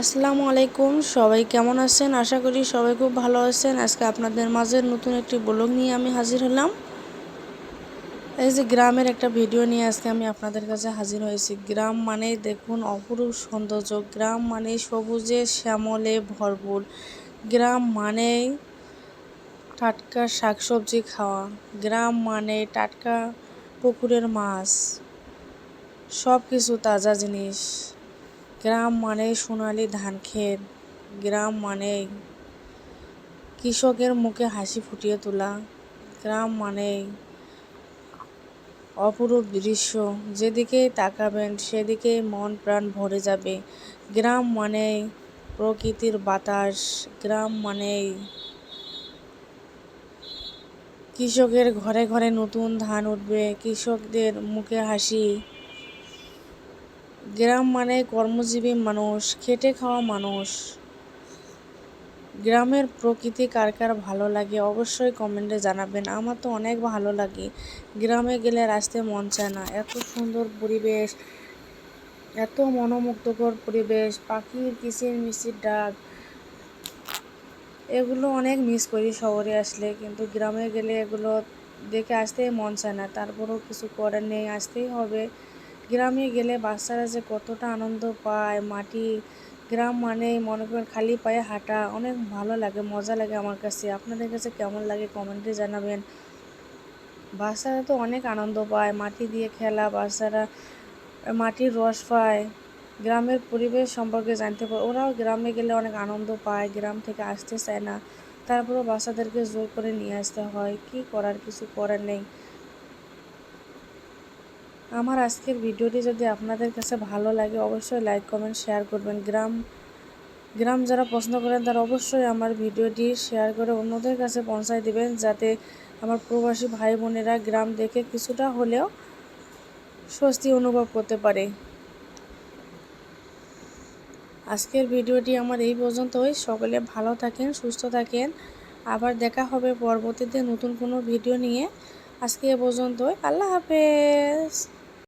আসসালামু আলাইকুম। সবাই কেমন আছেন? আশা করি সবাই খুব ভালো আছেন। আজকে আপনাদের মাঝে নতুন একটি ব্লগ নিয়ে আমি হাজির হলাম। এই যে গ্রামের একটা ভিডিও নিয়ে আজকে আমি আপনাদের কাছে হাজির হয়েছি। গ্রাম মানেই দেখুন অপরূপ সৌন্দর্য। গ্রাম মানে সবুজে, শ্যামলে ভরপুর। গ্রাম মানেই টাটকা শাকসবজি খাওয়া। গ্রাম মানে টাটকা পুকুরের মাছ। সব কিছু তাজা জিনিস। গ্রাম মানে সোনালি ধান ক্ষেত, গ্রাম মানে কৃষকের মুখে হাসি ফুটিয়ে তোলা, গ্রাম মানে অপরূপ দৃশ্য, যেদিকেই তাকাবেন সেদিকেই মন প্রাণ ভরে যাবে। গ্রাম মানে প্রকৃতির বাতাস, গ্রাম মানে কৃষকের ঘরে ঘরে নতুন ধান উঠবে, কৃষকদের মুখে হাসি গ্রাম মানে কর্মজীবী মানুষ, খেটে খাওয়া মানুষ। গ্রামের প্রকৃতি কার কার ভালো লাগে অবশ্যই কমেন্টে জানাবেন। আমার তো অনেক ভালো লাগে। গ্রামে গেলে আসতে মন চায় না। এত সুন্দর পরিবেশ, এত মনোমুগ্ধকর পরিবেশ, পাখির কিচির মিচির ডাক, এগুলো অনেক মিস করি শহরে আসলে। কিন্তু গ্রামে গেলে এগুলো দেখে আসতেই মন চায় না। তারপরেও কিছু করার নেই, আসতেই হবে। গ্রামে গেলে বাচ্চারা যে কতটা আনন্দ পায়, মাটি, গ্রাম মানে মনে করেন খালি পায়ে হাঁটা। অনেক ভালো লাগে, মজা লাগে আমার কাছে। আপনাদের কাছে কেমন লাগে কমেন্টে জানাবেন। বাচ্চারা তো অনেক আনন্দ পায়, মাটি দিয়ে খেলা, বাচ্চারা মাটির রস পায়। গ্রামের পরিবেশ সম্পর্কে জানতে পারে ওরাও গ্রামে গেলে অনেক আনন্দ পায়, গ্রাম থেকে আসতে চায় না। তারপরেও বাচ্চাদেরকে জোর করে নিয়ে আসতে হয়। কি করার, কিছু করার নেই। আমার আজকের ভিডিওটি যদি আপনাদের কাছে ভালো লাগে, অবশ্যই লাইক কমেন্ট শেয়ার করবেন। গ্রাম গ্রাম যারা পছন্দ করেন, তারা অবশ্যই আমার ভিডিওটি শেয়ার করে অন্যদের কাছে পৌঁছায় দিবেন, যাতে আমার প্রবাসী ভাই বোনেরা গ্রাম দেখে কিছুটা হলেও স্বস্তি অনুভব করতে পারে। আজকের ভিডিওটি আমার এই পর্যন্তই। সকলে ভালো থাকেন, সুস্থ থাকেন। আবার দেখা হবে পরবর্তীতে নতুন কোনো ভিডিও নিয়ে। আজকে এ পর্যন্তই। আল্লাহ হাফেজ।